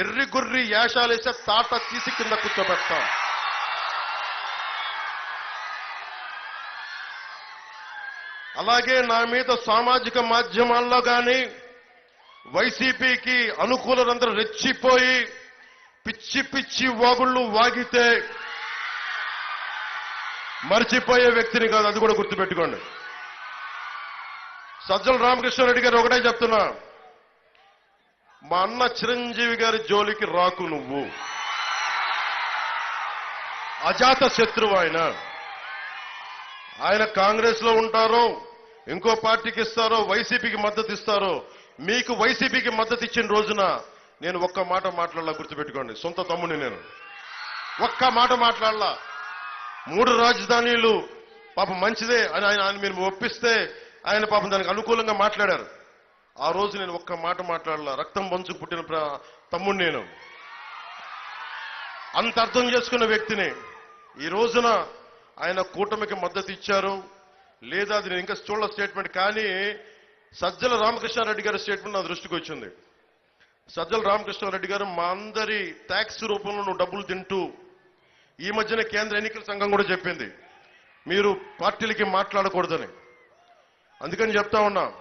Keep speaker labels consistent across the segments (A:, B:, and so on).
A: ఎర్రి గుర్రి యాషాలేసే తాట తీసి కింద కూర్చోబెడతాం. అలాగే నా మీద సామాజిక మాధ్యమాల్లో కానీ వైసీపీకి అనుకూలందరూ రెచ్చిపోయి పిచ్చి పిచ్చి వాగుళ్ళు వాగితే మర్చిపోయే వ్యక్తిని కాదు అది కూడా గుర్తుపెట్టుకోండి. సజ్జల రామకృష్ణారెడ్డి గారు ఒకటే చెప్తున్నా మా అన్న చిరంజీవి గారి జోలికి రాకు నువ్వు. అజాత శత్రువు ఆయన. ఆయన కాంగ్రెస్లో ఉంటారో ఇంకో పార్టీకి ఇస్తారో వైసీపీకి మద్దతు ఇస్తారో మీకు వైసీపీకి మద్దతు ఇచ్చిన రోజున నేను ఒక్క మాట మాట్లాడాల గుర్తుపెట్టుకోండి. సొంత తమ్ముని నేను. ఒక్క మాట మాట్లాడాల. మూడు రాజధానీలు పాపం మంచిదే అని ఆయన ఆయన మీరు ఒప్పిస్తే ఆయన పాపం దానికి అనుకూలంగా మాట్లాడారు. ఆ రోజు నేను ఒక్క మాట మాట్లాడాల. రక్తం పంచుకు పుట్టిన తమ్ముడు నేను. అంత అర్థం చేసుకున్న వ్యక్తిని. ఈ రోజున ఆయన కూటమికి మద్దతు ఇచ్చారు. లేదా అది నేను ఇంకా చూడల స్టేట్మెంట్ కానీ సజ్జల రామకృష్ణారెడ్డి గారి స్టేట్మెంట్ నా దృష్టికి వచ్చింది. సజ్జల రామకృష్ణారెడ్డి గారు మా అందరి ట్యాక్స్ రూపంలో డబ్బులు తింటూ ఈ మధ్యన కేంద్ర ఎన్నికల సంఘం కూడా చెప్పింది. మీరు పార్టీలకి మాట్లాడకూడదని. అందుకని చెప్తా ఉన్నా.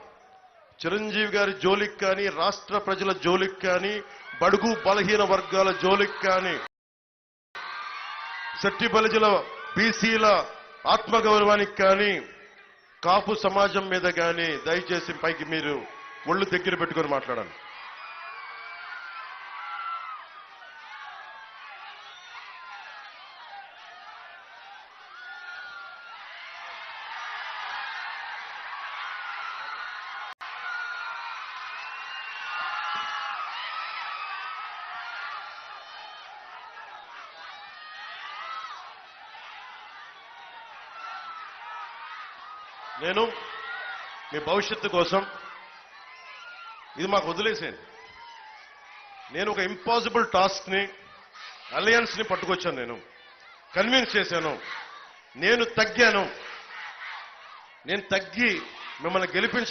A: చిరంజీవి గారి జోలికి కానీ రాష్ట్ర ప్రజల జోలికి కానీ బడుగు బలహీన వర్గాల జోలికి కానీ శట్టి బలిజల బీసీల ఆత్మగౌరవానికి కానీ కాపు సమాజం మీద కానీ దయచేసి పైకి మీరు ఒళ్ళు దగ్గర పెట్టుకొని మాట్లాడాలి నేను మీ భవిష్యత్తు కోసం ఇది మాకు వదిలేసేయండి. నేను ఒక ఇంపాసిబుల్ టాస్క్ని అలయన్స్ని పట్టుకొచ్చాను నేను. కన్విన్స్ చేశాను. నేను తగ్గాను. నేను తగ్గి మిమ్మల్ని గెలిపించ